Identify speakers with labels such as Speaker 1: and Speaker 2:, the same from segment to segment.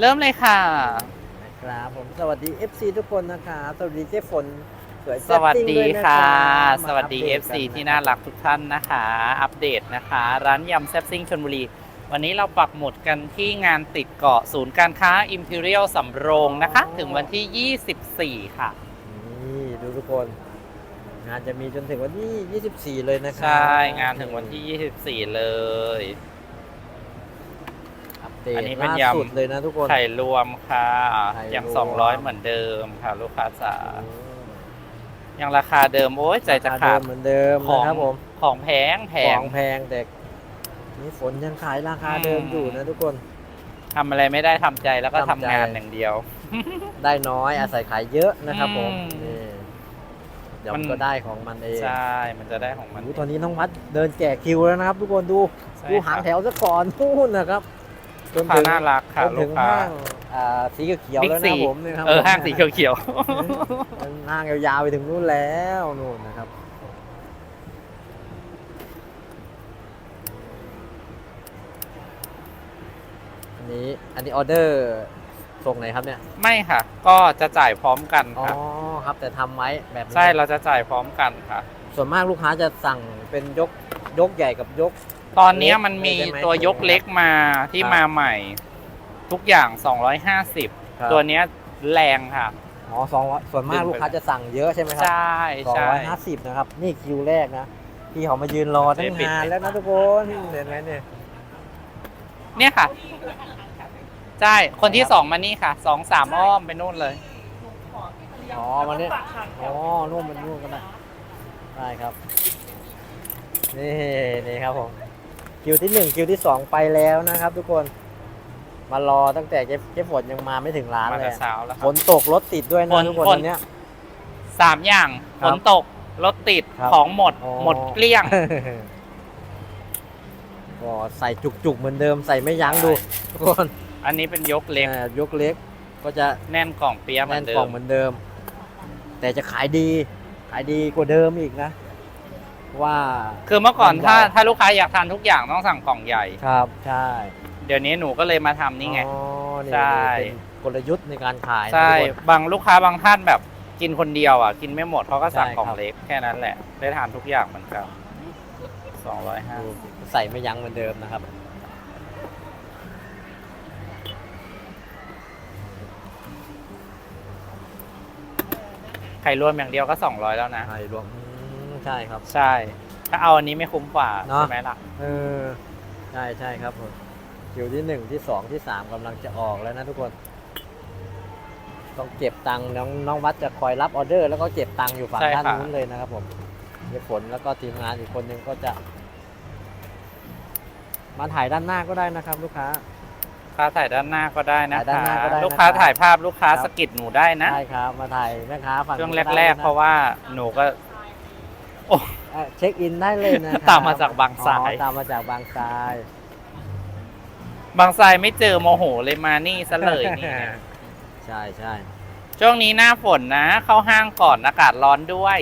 Speaker 1: เริ่มเลยค่ะ
Speaker 2: นะครับผมสวัสดี FC ทุกคนนะครับสวัสดีเจ๊ฝนสวย
Speaker 1: ส
Speaker 2: แซ่บ
Speaker 1: วัส
Speaker 2: ซิ่ง
Speaker 1: ดี
Speaker 2: ด้วยน
Speaker 1: ค่ะ
Speaker 2: รับ
Speaker 1: สวัสดี
Speaker 2: มาอัป
Speaker 1: FC
Speaker 2: เกั
Speaker 1: ที่น่ารักทุกท่านนะคะ อัปเดตนะคะ ร้านยำแซ่บซิ่งชนบุรี วันนี้เราปักหมุดกันที่งานติดเกาะศูนย์การค้า Imperial สำโรงนะคะ ถึงวันที่ 24 ค่ะ
Speaker 2: นี่ดูทุกคน งานจะมีจนถึงวันที่ 24 เลยนะครั
Speaker 1: ใช่ งานถึงวันที่ 24 เลย
Speaker 2: อัปเดต
Speaker 1: อันนี้เป็น
Speaker 2: ล่ายำสุดเลยนะทุกคน
Speaker 1: ไข่รวมค่ะ
Speaker 2: ไข่รวม
Speaker 1: ยัง200เหมือนเดิมค่ะ ลูกค้าจ๋า
Speaker 2: อืม
Speaker 1: ยังราคาเดิมโอ้ยใจจะ
Speaker 2: รค
Speaker 1: ขาด
Speaker 2: เดิมเหมือนเดิม
Speaker 1: ของ
Speaker 2: นะครับผม
Speaker 1: ของแพงแพ
Speaker 2: ของงแพงแต่นี่ฝนยังขายราคาเดิม
Speaker 1: อืม
Speaker 2: อยู่นะทุกคน
Speaker 1: ทำอะไรไม่ได้ทำใจแล้วก็ทำ
Speaker 2: ทำใจ
Speaker 1: งานอย่างเดียว
Speaker 2: ได้น้อยอาศัยขายเยอะนะครับผม
Speaker 1: อืม
Speaker 2: นี่เดี๋ยว
Speaker 1: มั
Speaker 2: มันนก็ได้ของมันเอง
Speaker 1: ใช่มันจะได้ของมัน
Speaker 2: โอ้โหตอนนี้น้องวัดเดินแจกคิวแล้วนะครับ ทุกคนดู
Speaker 1: ใช่
Speaker 2: ดูหาง
Speaker 1: ครับ
Speaker 2: แถวซะก่อนนู่นนะครับ จน
Speaker 1: ลูกค้า
Speaker 2: ถึง
Speaker 1: น่ารักค่ะ
Speaker 2: จน
Speaker 1: ลู
Speaker 2: ถึ
Speaker 1: ก
Speaker 2: ง
Speaker 1: ค้า
Speaker 2: ห้างอ่าสีเขียวๆ
Speaker 1: Big
Speaker 2: แล้ว
Speaker 1: C
Speaker 2: นะผมนี่ครับ
Speaker 1: เออ
Speaker 2: ผม
Speaker 1: ห้างสีเขียว
Speaker 2: มันห้างยาวๆไปถึงนู่นแล้วนู่นนะครับอันนี้อันนี้ออเดอร์ส่งไหนครับเนี่ย
Speaker 1: ๆไม่ค่ะ ก็จะจ่ายพร้อมกัน
Speaker 2: อ๋อ
Speaker 1: ค่ะ
Speaker 2: ครับแต่ทำไว้แบบนี้
Speaker 1: ใช่เราจะจ่ายพร้อมกันค่ะ
Speaker 2: ส่วนมากลูกค้าจะสั่งเป็นยกยกใหญ่กับยก
Speaker 1: ตอนเนี้ยมันมี
Speaker 2: ใช่ไหม
Speaker 1: ตัวยกเล็กมาที่
Speaker 2: ครับ
Speaker 1: มาใหม่ ทุกอย่าง
Speaker 2: ครับ
Speaker 1: 250 ตัวเนี้ยแรงค่ะ
Speaker 2: อ๋อสองร้อยส่วนมาก
Speaker 1: ดึงไป
Speaker 2: ลูกค้าจะสั่งเยอะใช่ไหมครั
Speaker 1: ใช่
Speaker 2: สอง
Speaker 1: ใช่
Speaker 2: ร้อยห้าสิบนะครับ นี่คิวแรกนะ พี่เขามายืนรอตั้ง
Speaker 1: ไม่ปิด
Speaker 2: นาน
Speaker 1: ไม่
Speaker 2: แล้วนะ
Speaker 1: ปิด
Speaker 2: ทุกคนเห็นไหมเนี่ย
Speaker 1: เนี่ยค่ะ ใช่ คนที่สองมานี่ค่ะ สองสามอ้อมไปนู่นเลย
Speaker 2: อ๋อมาเนี่ยอ๋อนู่นมันนู่นกันนะได้ครับ นี่นี่ครับผม คิวที่หนึ่งคิวที่สองไปแล้วนะครับ ทุกคนมารอตั้งแต่เจ๊เจ๊ฝนยังมาไม่ถึงร้าน
Speaker 1: มา
Speaker 2: เล
Speaker 1: แต่
Speaker 2: ย
Speaker 1: เช้าแล้วค
Speaker 2: ฝ
Speaker 1: รับ
Speaker 2: นตกรถติดด้วย
Speaker 1: ฝ
Speaker 2: นะ
Speaker 1: น
Speaker 2: ทุกคน
Speaker 1: ฝน
Speaker 2: วันเนี้ย
Speaker 1: สามอย่าง
Speaker 2: ครั
Speaker 1: ฝ
Speaker 2: บ
Speaker 1: นตกรถติด
Speaker 2: ครับ
Speaker 1: ของหมด
Speaker 2: อ๋อ
Speaker 1: หมดเกลี้ยง
Speaker 2: ก็ใส่จุกๆเหมือนเดิมใส่ไม่ยั้งดู ทุกคน
Speaker 1: อันนี้เป็นยกเล็ก
Speaker 2: อ่ายกเล็กก็จะ
Speaker 1: แน่นกล่องเปียะเหมื
Speaker 2: แน่
Speaker 1: อนนเดิ
Speaker 2: กล่อ
Speaker 1: ม
Speaker 2: งเหมือนเดิม แต่จะขายดี ขายดีกว่าเดิมอีกนะ ว่า
Speaker 1: คือเมื่อก่อน
Speaker 2: มัน
Speaker 1: ถ้า
Speaker 2: ใหญ่
Speaker 1: ถ้าลูกค้าอยากทานทุกอย่างต้องสั่งกล่องใหญ่
Speaker 2: ครับใช่
Speaker 1: เดี๋ยวนี้หนูก็เลยมาทำนี่ไง
Speaker 2: อ๋อนี่
Speaker 1: ใช่
Speaker 2: เป็นกลยุทธ์ในการขายนะ
Speaker 1: ใช่
Speaker 2: ทุกคน
Speaker 1: บางลูกค้าบางท่านแบบกินคนเดียวอะกินไม่หมดเขาก็สั่ง
Speaker 2: ใช่
Speaker 1: กล่อง
Speaker 2: ครับ
Speaker 1: เล็กแค่นั้นแหละ ได้ทานทุกอย่างเหมือนกันสองร้อยห้า
Speaker 2: ดูใส่ไม่ยั้งเหมือนเดิมนะครับ
Speaker 1: ไข่รวมอย่างเดียวก็สองร้อยแล้วนะ
Speaker 2: ไข่รวมอืม ใช่ครับ
Speaker 1: ใช่ ถ้าเอาอันนี้ไม่คุ้มกว่า
Speaker 2: เนอะ
Speaker 1: ใช่ไหมล่ะ
Speaker 2: เออใช่ใช่ครับผมคิวที่หนึ่งที่สองที่สามกำลังจะออกแล้วนะทุกคน ต้องเก็บตังค์น้องน้องวัดจะคอยรับออเดอร์ แล้วก็เก็บตังค์อยู่ฝั่ง
Speaker 1: ใช่
Speaker 2: ด้าน
Speaker 1: ค่ะ
Speaker 2: นู้นเลยนะครับผมเดี๋ยวฝนแล้วก็ทีมงานอีกคนนึงก็จะ มาถ่ายด้านหน้าก็ได้นะครับ ลูกค้า
Speaker 1: ค้าถ่ายด้านหน้าก็ได้นะ
Speaker 2: ถ่ายด้าน
Speaker 1: คะ
Speaker 2: หน้าก็ได้
Speaker 1: ลูกค้า
Speaker 2: นะครับ
Speaker 1: ถ่ายภาพลูกค้า
Speaker 2: ครับ
Speaker 1: สะกิดหนูได้นะ
Speaker 2: ใช่ครับ มาถ่ายแม่ค้าฝั่ง
Speaker 1: ช่วง
Speaker 2: นู้นก็
Speaker 1: แร
Speaker 2: ได้
Speaker 1: กๆ
Speaker 2: นะ
Speaker 1: เพราะว่าหนูก็ โอ้
Speaker 2: เอ่อเช็คอินได้เลยนะครับ
Speaker 1: ตามมาจากบางทราย
Speaker 2: อ๋อตามมาจากบางทราย
Speaker 1: บางทรายไม่เจอโมโหเลยมานี่ซะเลยนี่ไง
Speaker 2: ใช่ใช่
Speaker 1: ช่วงนี้หน้าฝนนะ เข้าห้างก่อนอากาศร้อนด้วย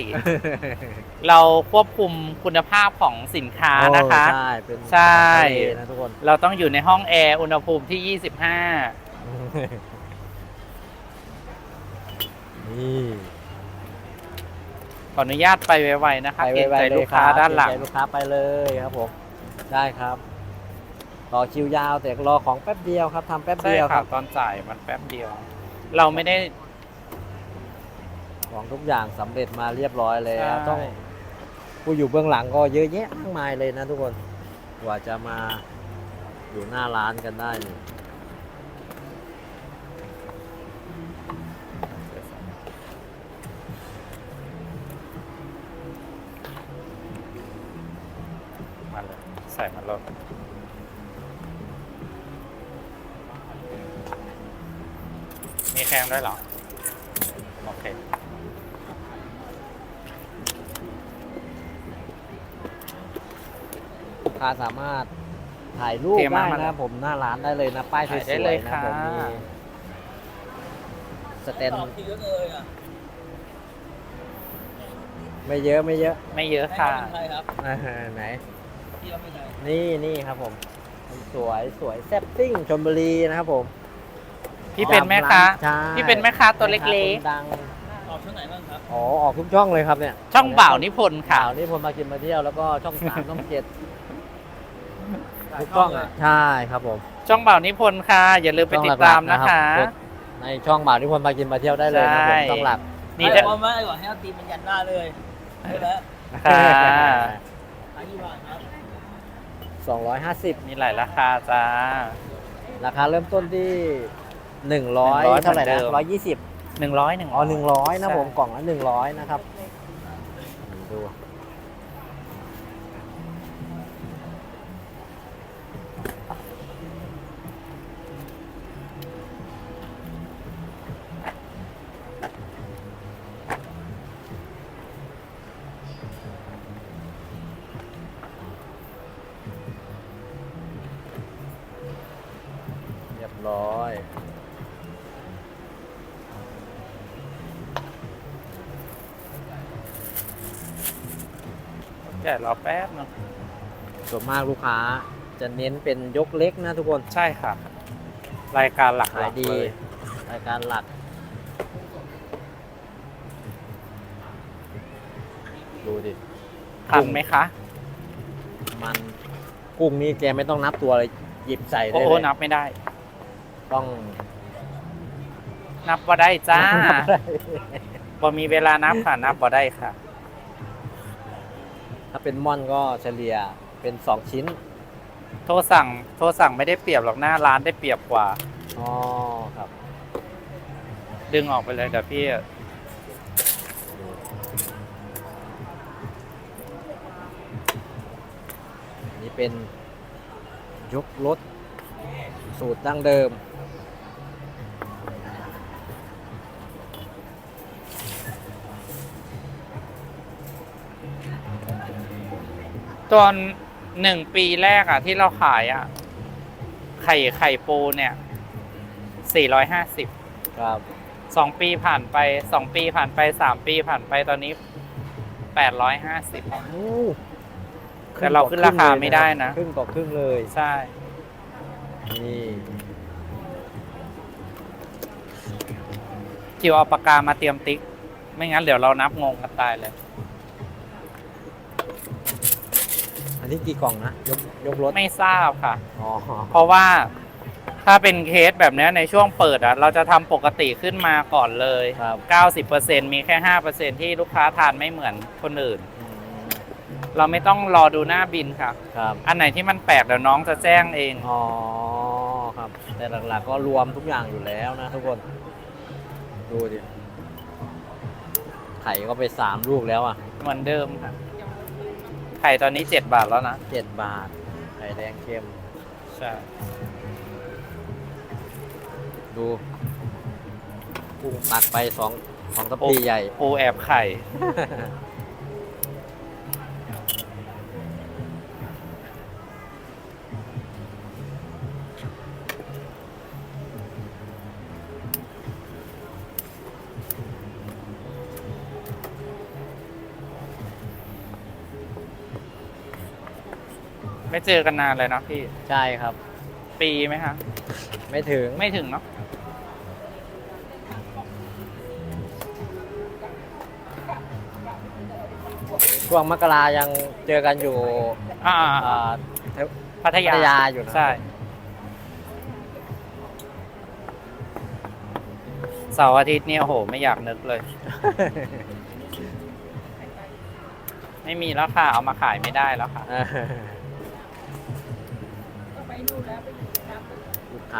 Speaker 1: เราควบคุมคุณภาพของสินค้านะคะ
Speaker 2: โอ้ใช่เป็น
Speaker 1: ใช่
Speaker 2: ทะเลนะทุกคน
Speaker 1: เราต้องอยู่ในห้องแอร์อุณหภูมิที่ 25
Speaker 2: นี่
Speaker 1: ข ออนุญาตไปไวๆนะคะ
Speaker 2: ไป
Speaker 1: เกรง
Speaker 2: ไว
Speaker 1: ใจ
Speaker 2: ๆเล
Speaker 1: ลู
Speaker 2: ย
Speaker 1: ก
Speaker 2: ค
Speaker 1: ค้า
Speaker 2: รับ
Speaker 1: ด้านหลัง
Speaker 2: เกรงใจลูกค้าไปเลยครับผม ได้ครับ ต่อคิวยาวแต่รอของแป๊บเดียวครับทำแป๊บ
Speaker 1: ใช่
Speaker 2: เดียว
Speaker 1: ค
Speaker 2: ค
Speaker 1: รั
Speaker 2: รั
Speaker 1: บบตอนจ่ายมันแป๊บเดียว เราไม่ได้
Speaker 2: ของทุกอย่างสำเร็จมาเรียบร้อยแล้ว
Speaker 1: ใช่
Speaker 2: ต้องผู้อยู่เบื้องหลังก็เยอะแยะมากมายเลยนะทุกคน กว่าจะมาอยู่หน้าร้านกันได้นี่
Speaker 1: มีแคงด้วยเหรอ โอเค
Speaker 2: ลูกค้าสามารถถ่ายรูป
Speaker 1: เท
Speaker 2: ได้
Speaker 1: มามาเลย
Speaker 2: นะผมหน้าร้านได้เลยนะ ป้ายส
Speaker 1: ถ่ายได้
Speaker 2: ว
Speaker 1: เลยย
Speaker 2: ๆนะ
Speaker 1: ค่ะ
Speaker 2: ผมมีสแตนไม่เยอะไม่เยอะ
Speaker 1: ไม่เยอะค่ะ
Speaker 2: อ่าไหน นี่นี่ครับผม สวยสวยแซ่บซิ่งชลบุรีนะครับผม
Speaker 1: พี่เป็นแม่ค้า
Speaker 2: ใช่
Speaker 1: พี่เป็นแม่ค้าตัวเล็ก
Speaker 2: แม่ค้าคนดัง
Speaker 3: ออกช่วงไหนบ้างครับ
Speaker 2: อ๋อออกทุกช่องเลยครับเนี่ย
Speaker 1: ๆ ช่องบ่าวนิพนธ์ค่ะ
Speaker 2: ข่าวนี่ผมมากินมาเที่ยวแล้วก็ช่องสามช่องเจ็ด
Speaker 3: หลาย
Speaker 2: ทุก
Speaker 3: ช่
Speaker 2: ช่
Speaker 3: อ
Speaker 2: องง
Speaker 3: เลย
Speaker 2: อะใช่ครับผม
Speaker 1: ช่องบ่าวนิพนธ์ค่ะ อย่าลืมไปติดตามนะคะ
Speaker 2: ช่องหลักๆรับกดในช่องบ่าวที่คนมากินมาเที่ยวได้เลยนะผ
Speaker 1: ใช่
Speaker 2: มช่องหลัก
Speaker 1: นี่
Speaker 3: นี่
Speaker 1: จะ
Speaker 3: จะพอมาก่อนให้เอาตีนมันยันหน้าเลยใช่แล้ว
Speaker 1: ค่ะ
Speaker 3: ขายกี่บาทครับ
Speaker 2: สองร้อยห้าสิบ
Speaker 1: มีหลายราคาจ้า
Speaker 2: ราคาเริ่มต้นที่ หนึ่งร้อย
Speaker 1: 100
Speaker 2: เท่าไหร่
Speaker 1: เหมื
Speaker 2: นะ
Speaker 1: อนเดิม
Speaker 2: ร้อยยี่สิบ
Speaker 1: หนึ่งร้อยหนึ่ง
Speaker 2: อ๋อหนึ่งร้อยนะ
Speaker 1: ใช่
Speaker 2: ผมกล่องละหนึ่งร้อยนะครับดูเรียบร้อย
Speaker 1: แกะรอแป๊บนึง
Speaker 2: ส่วนมากลูกค้าจะเน้นเป็นยกเล็กนะทุกคน
Speaker 1: ใช่ค่ะรายการหลัก
Speaker 2: ขายดี
Speaker 1: เลย
Speaker 2: รายการหลัก ดูดิ
Speaker 1: ทันไหมคะ
Speaker 2: มันกุ้งนี่แกไม่ต้องนับตัวเลยหยิบใส่ได้
Speaker 1: โอ้โห
Speaker 2: เลย
Speaker 1: นับไม่ได้
Speaker 2: ต้อง
Speaker 1: นับบ่ได้จ้า
Speaker 2: นับได้
Speaker 1: พอมีเวลานับค่ะ นับบ่ได้ค่ะ
Speaker 2: ถ้าเป็นม่อนก็เฉลี่ยเป็นสองชิ้น
Speaker 1: โทรสั่งโทรสั่งไม่ได้เปรียบหรอกหน้าร้านได้เปรียบกว่า
Speaker 2: อ๋อครับ
Speaker 1: ดึงออกไปเลยเดี๋ยวพี่
Speaker 2: อันนี้เป็นยกรถสูตรดั้งเดิม
Speaker 1: ตอนหนึ่งปีแรกอะ ที่เราขายอะ ไข่ไข่ปูเนี่ยสี่ร้อยห้าสิบ
Speaker 2: ครับ
Speaker 1: สองปีผ่านไปสองปีผ่านไปสามปีผ่านไปตอนนี้แปดร้อยห้าสิบ
Speaker 2: อู้
Speaker 1: แต่เราขึ้นราคาไม่ได้นะ
Speaker 2: ครึ่งต่อครึ่งเลย
Speaker 1: ใช่
Speaker 2: นี่
Speaker 1: คิวเอาปากกามาเตรียมติ๊ก ไม่งั้นเดี๋ยวเรานับงงกันตายเลย
Speaker 2: อั นนี้กี่กล่องนะ ยกยกรถ
Speaker 1: ไม่ทราบค่ะ
Speaker 2: อ๋อ
Speaker 1: เพราะว่าถ้าเป็นเคสแบบเนี้ยในช่วงเปิดอะเราจะทำปกติขึ้นมาก่อนเลย
Speaker 2: ครับ
Speaker 1: 90%มีแค่ 5%ที่ลูกค้าทานไม่เหมือนคนอื่น
Speaker 2: อืม
Speaker 1: เราไม่ต้องรอดูหน้าบินค่ะ
Speaker 2: ครับ
Speaker 1: อันไหนที่มันแปลกเดี๋ยวน้องจะแจ้งเอง
Speaker 2: อ๋อ ครับ แต่หลักๆก็รวมทุกอย่างอยู่แล้วนะทุกคน ดูดิ ไข่ก็ไปสามลูกแล้วอะ
Speaker 1: เหมือนเดิมค่ะ ไข่ตอนนี้7บาทแล้วนะ
Speaker 2: เจ็ดบาท ไข่แดงเค็ม
Speaker 1: ใช่
Speaker 2: ดูกุ้งตักไปสองสองตะปีใหญ่
Speaker 1: ปูแอบไข่ ไม่เจอกันนานเลยเนาะพี่
Speaker 2: ใช่ครับ
Speaker 1: ปีไหมคะ
Speaker 2: ไม่ถึง
Speaker 1: ไม่ถึงเนาะ
Speaker 2: ช่วงมกรายังเจอกันอยู่
Speaker 1: อ่า
Speaker 2: อ่า
Speaker 1: พัท
Speaker 2: พั
Speaker 1: ยา
Speaker 2: ทยาอยู่นะ
Speaker 1: ใช่ เสาร์อาทิตย์เนี่ยโอ้โห ไม่อยากนึกเลย ไม่มีแล้วค่ะ เอามาขายไม่ได้แล้วค่ะ
Speaker 2: ลูกค้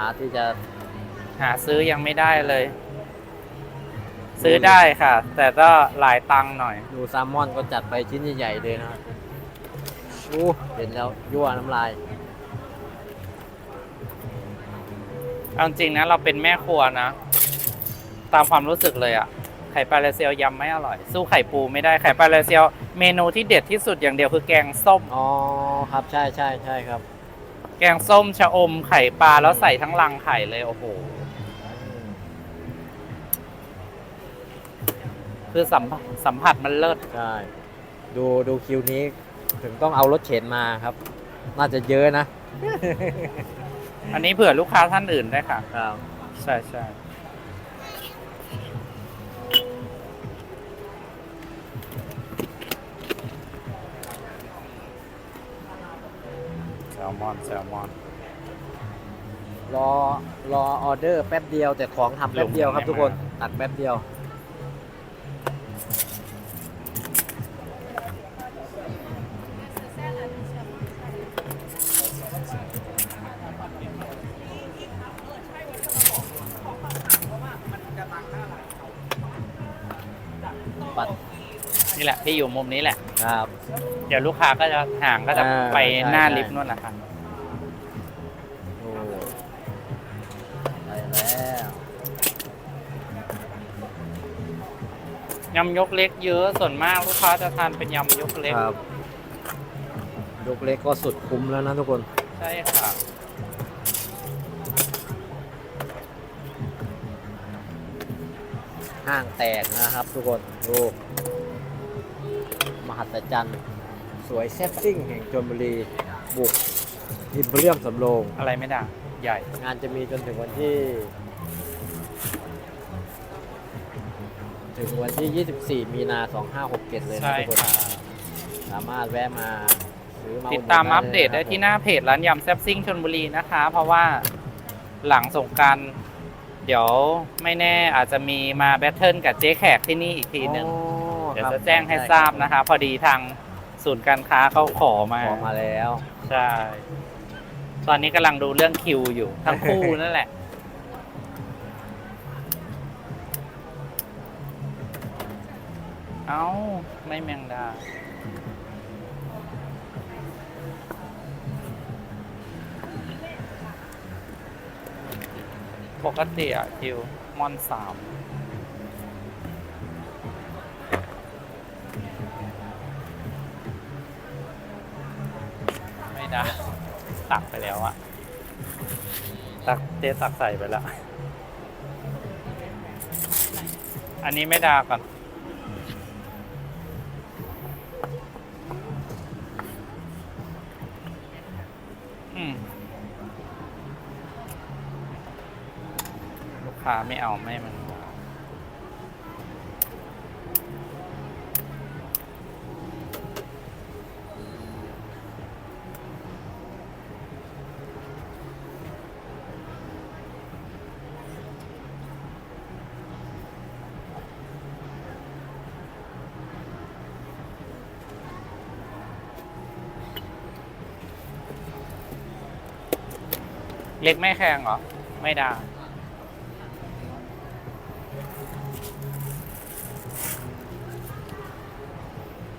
Speaker 2: าที่จะ
Speaker 1: หาซื้อยังไม่ได้เลย ซื้อได้ค่ะ แต่ก็หลายตังค์หน่อย
Speaker 2: ดูแซลมอนก็จัดไปชิ้นใหญ่ๆเลยนะครับอู้เห็นแล้วยั่วน้ำลาย
Speaker 1: เอาจริงนะเราเป็นแม่ครัวนะ ตามความรู้สึกเลยอะไข่ปลาเลเซียวยำไม่อร่อย สู้ไข่ปูไม่ได้ไข่ปลาเลเซียวเมนูที่เด็ดที่สุดอย่างเดียวคือแกงส้ม
Speaker 2: อ๋อครับใช่ใช่ใช่ครับ
Speaker 1: แกงส้มชะอมไข่ปลาแล้วใส่ทั้งรังไข่เลยโอ้โห
Speaker 2: อืม
Speaker 1: คือสัมผัสสัมผัสมันเลิศ
Speaker 2: ใช่ ดูดูคิวนี้ถึงต้องเอารถเข็นมาครับ น่าจะเยอะนะ
Speaker 1: อันนี้เผื่อลูกค้าท่านอื่นด้วยค่ะ
Speaker 2: ครับ
Speaker 1: ใช่ใช่ ลมอนแซลมอน
Speaker 2: รอรอออเดอร์แป๊บเดียวแต่ของทำแป๊บเดียวครับ
Speaker 1: ลง
Speaker 2: ทุกคน
Speaker 1: ไม่มา
Speaker 2: ตัดแป๊บเดียว ปัด
Speaker 1: นี่แหละพี่อยู่มุมนี้แหละ
Speaker 2: ครับ
Speaker 1: เดี๋ยวลูกค้าก็จะห่างก็จะ
Speaker 2: อ่า
Speaker 1: ไปหน้า
Speaker 2: ใช่
Speaker 1: ลิฟต์นู่นแหละค่ะ
Speaker 2: โอ้ไปแล้ว
Speaker 1: ยำยกเล็กเยอะส่วนมากลูกค้าจะทานเป็นยำยกเล็ก
Speaker 2: ครับยกเล็กก็สุดคุ้มแล้วนะทุกคน
Speaker 1: ใช่ค่ะ
Speaker 2: ห้างแตกนะครับทุกคนดูม หัศจรรย์ สวยแซ่บซิ่งแห่งชลบุรี บุกอิมเรียมสำโรง
Speaker 1: อะไรไม่ดังใหญ่
Speaker 2: งานจะมีจนถึงวันที่ ถึงวันที่ 24 มีนา 2567 เลยนะ
Speaker 1: ใช่
Speaker 2: ทุกคน
Speaker 1: ค่ะ
Speaker 2: สามารถแวะมาซื้อมา
Speaker 1: ติดตาม
Speaker 2: ดหนุน
Speaker 1: อัปเดตได้
Speaker 2: ลยะครับ
Speaker 1: ที่หน้าเพจร้านยำแซ่บซิ่งชนบุรีนะคะ เพราะว่าหลังสงกรารเดี๋ยวไม่แน่อาจจะมีมาแบทเทิลกับเจ๊แขกที่นี่อีกทีหนึ่ง
Speaker 2: อ๋อ
Speaker 1: เดี๋ยว
Speaker 2: ครับ
Speaker 1: จะแจ้งให้ทราบนะคะ พอดีทางศูนย์การค้าเขาขอมา
Speaker 2: ขอมาแล้ว
Speaker 1: ใช่ ตอนนี้กำลังดูเรื่องคิวอยู่ ทั้งคู่นั่นแหละ เอ้า ไม่แมงดาปกติอะคิวมอนสามไม่ ตักไปแล้วอะตักเจ๊ตักใส่ไปแล้ว อันนี้ไม่ดาก่อน อืมลูกค้าไม่เอาไม่มัน เล็กไม่แข็งเหรอ ไม่ได้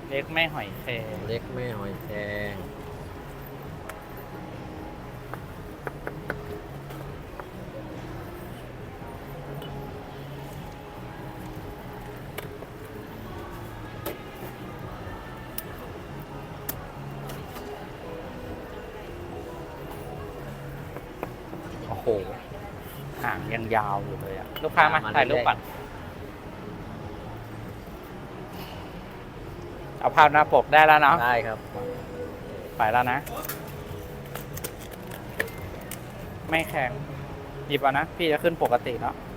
Speaker 1: เล็กไม่หอยแครง
Speaker 2: เล็กไม่หอยแครง
Speaker 1: หางยังยาวอยู่เลยอะลูกค้ามาถ่ายรูปก่อนเอาภาพหน้าปกได้แล้วเนาะ
Speaker 2: ได้ครับ
Speaker 1: ไปแล้วนะ ไม่แข็งหยิบเอานะ พี่จะขึ้นปกติแล้วไ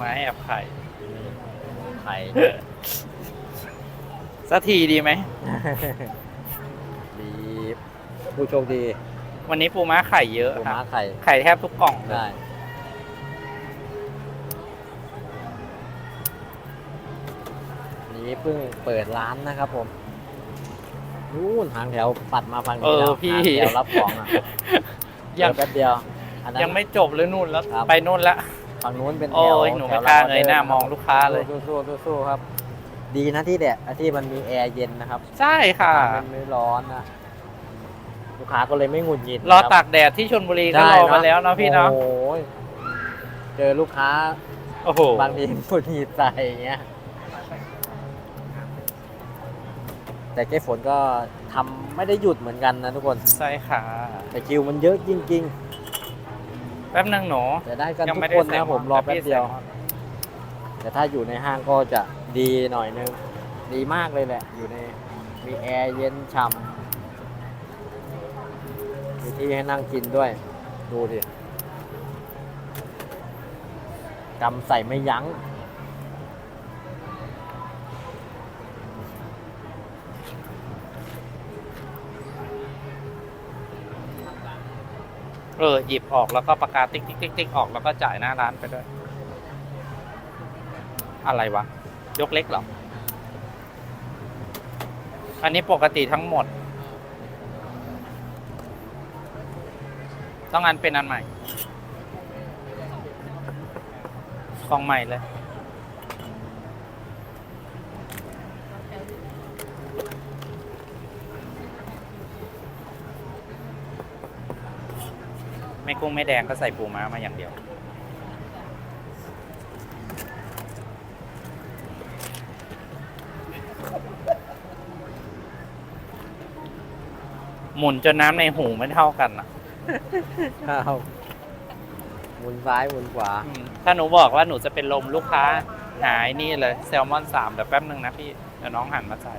Speaker 1: ม้แอบไข่ สักทีดีไหม
Speaker 2: ดีผู้โชคดี
Speaker 1: วันนี้ปูม้าไข่เยอะ
Speaker 2: ปู
Speaker 1: ค่ะ
Speaker 2: ม้าไข่
Speaker 1: ไข่แทบทุกกล่องเลย
Speaker 2: ได้นี่เพิ่งเปิดร้านนะครับผมนู่นหางแถวปัดมาฝั่ง
Speaker 1: เอ
Speaker 2: นี้
Speaker 1: อ
Speaker 2: แล้ว
Speaker 1: พี่
Speaker 2: หางแถวรับของอะ
Speaker 1: ยั
Speaker 2: เดี๋
Speaker 1: ง
Speaker 2: ยวแป๊บเดียวอันนั้น
Speaker 1: ยังไม่จบเลยนู่นแล้ว
Speaker 2: ครับ
Speaker 1: ไปนู่นละ
Speaker 2: ฝั่งนู้นเป็นแถ
Speaker 1: โอ้
Speaker 2: วย
Speaker 1: หนู
Speaker 2: แถ
Speaker 1: ไม่
Speaker 2: ว
Speaker 1: กล้า
Speaker 2: รับ
Speaker 1: เงยหน้า
Speaker 2: ออดร์
Speaker 1: มองลูกค้าเลย
Speaker 2: สู้สู้สู้สู้ครับ ดีนะที่แดดที่มันมีแอร์เย็นนะครับ
Speaker 1: ใช่ค่ะ
Speaker 2: มันไม่ร้อนนะลูกค้าก็เลยไม่หงุดหงิด
Speaker 1: รอ
Speaker 2: นะคบ
Speaker 1: ตากแดดที่ชลบุรีก็
Speaker 2: ได้
Speaker 1: รอมาแล้วเนาะพี่เนาะ
Speaker 2: โอ้ยเจอลูกค้า
Speaker 1: โอ้โห
Speaker 2: บางทีหงุดหงิดใส่อย่างเงี้ยแต่เจ๊ฝนก็ทำไม่ได้หยุดเหมือนกันนะทุกคน
Speaker 1: ใช่ค่ะ
Speaker 2: แต่คิวมันเยอะจริง
Speaker 1: แป๊บนึงหนู
Speaker 2: ๆแต่ได้กัน
Speaker 1: ยัง
Speaker 2: ทุก
Speaker 1: ไม่ได้
Speaker 2: คน
Speaker 1: ใส่
Speaker 2: นะ
Speaker 1: ห
Speaker 2: ผมรอแป๊บเดียว
Speaker 1: แต่พี่ใส่หม้อ
Speaker 2: แต่ถ้าอยู่ในห้างก็จะ ดีหน่อยนึง ดีมากเลยแหละ อยู่ใน มีแอร์เย็นฉ่ำมีที่ให้นั่งกินด้วย ดูดิกำใส่ไม่ยั้ง
Speaker 1: เออ หยิบออกแล้วก็ประกาศติ๊กติ๊กติ๊กติ๊กออกแล้วก็จ่ายหน้าร้านไปด้วย อะไรวะ ยกเล็กหรออันนี้ปกติทั้งหมด ต้องอันเป็นอันใหม่ของใหม่เลยไม่กุ้งไม่แดงก็ใส่ปูม้ามาอย่างเดียว หมุนจนน้ำในหูไม่เท่ากันอะ
Speaker 2: ครับหมุนซ้ายหมุนขวา
Speaker 1: อืมถ้าหนูบอกว่าหนูจะเป็นลมลูกค้า หายนี่เลยแซลมอนสามเดี๋ยวแป๊บนึงนะพี่ เดี๋ยวน้องหันมาจ่าย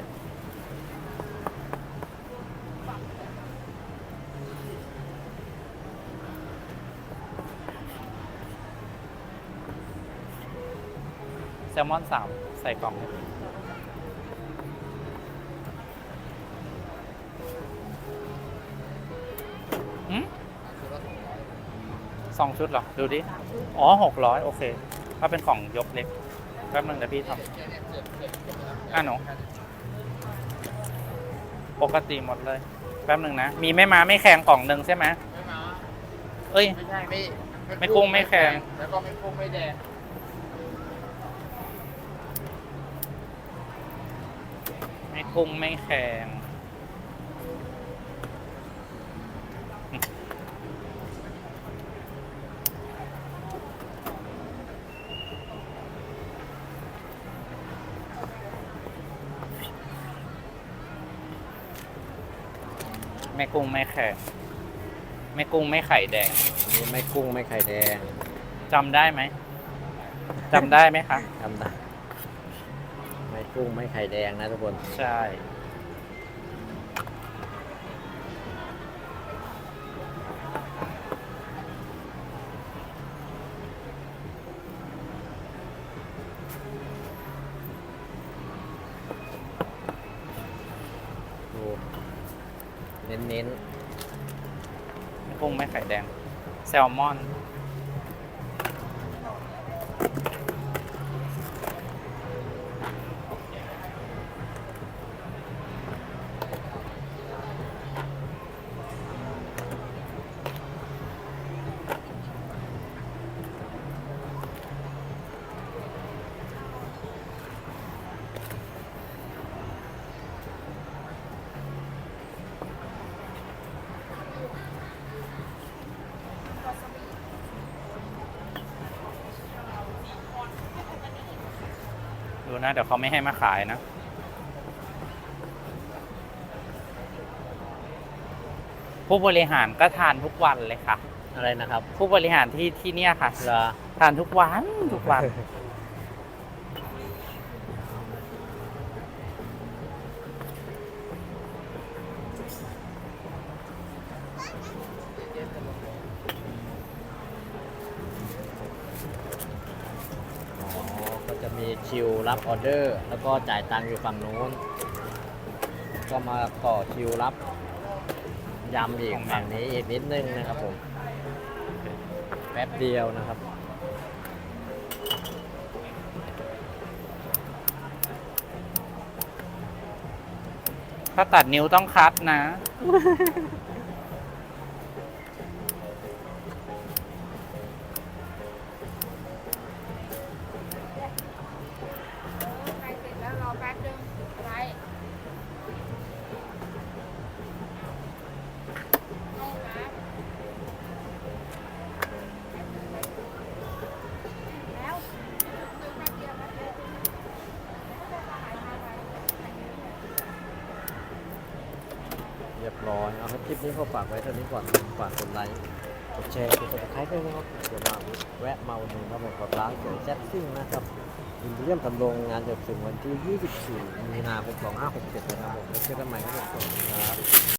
Speaker 1: แซลมอนสามใส่กล่องให้พี่ หืมสองชุดเหรอ ดูดิ อ๋อหกร้อยโอเค ถ้าเป็นของยกเล็กแป๊บนึงเดี๋ยวพี่ทำอะหนูปกติหมดเลย แป๊บนึงนะ มีไม่มาไม่แข่งกล่องหนึ่งใช่ไหม
Speaker 3: ไม่มา
Speaker 1: เอ้ย
Speaker 3: ไม่ใช่ไม่
Speaker 1: ไม่กุ้งไม่แข็ง
Speaker 3: แล้วก็ไม่กุ้งไม่แดง
Speaker 1: ไม่กุ้งไม่แข่ง ม่กุ้งไม่แข่งไม่กุ้งไม่ไข่แดง
Speaker 2: อันนี้ไม่กุ้งไม่ไข่แดง
Speaker 1: จำได้ไหมจำได้ไหมคะ
Speaker 2: ทำได้ไม่กุ้งไม่ไข่แดงนะทุกคน
Speaker 1: ใช่ แซลมอน นะ เดี๋ยวเขาไม่ให้มาขายนะ ผู้บริหารก็ทานทุกวันเลยค่ะ
Speaker 2: ๆอะไรนะครับ
Speaker 1: ผู้บริหารที่ที่เนี่ยค่ะ
Speaker 2: เหรอ
Speaker 1: ทานทุกวันทุกวัน
Speaker 2: มีมีคิวรับออเดอร์ แล้วก็จ่ายตังค์อยู่ฝั่งนู้น ก็มาต่อคิวรับยำอีกฝั่งนี้อีกนิดนึงนะครับผมแป๊บเดียวนะครับ
Speaker 1: ถ้าตัดนิ้วต้องคัดนะ
Speaker 4: ปนี้
Speaker 2: ก็ฝากไว้เท่านี้ก่อนฝากกดไลค์กดแชร์กดติดตามด้วยนะครับเดี๋ยวมาแวะมาอุดหนุนครับผมกับร้านสวยแซ่บซิ่งนะครับยินดีเยี่ยมทำโรงงานจบถึงวันที่ 24 มีนาคม 2567 นะครับผมแล้วเจอกันใหม่ครับผมครับ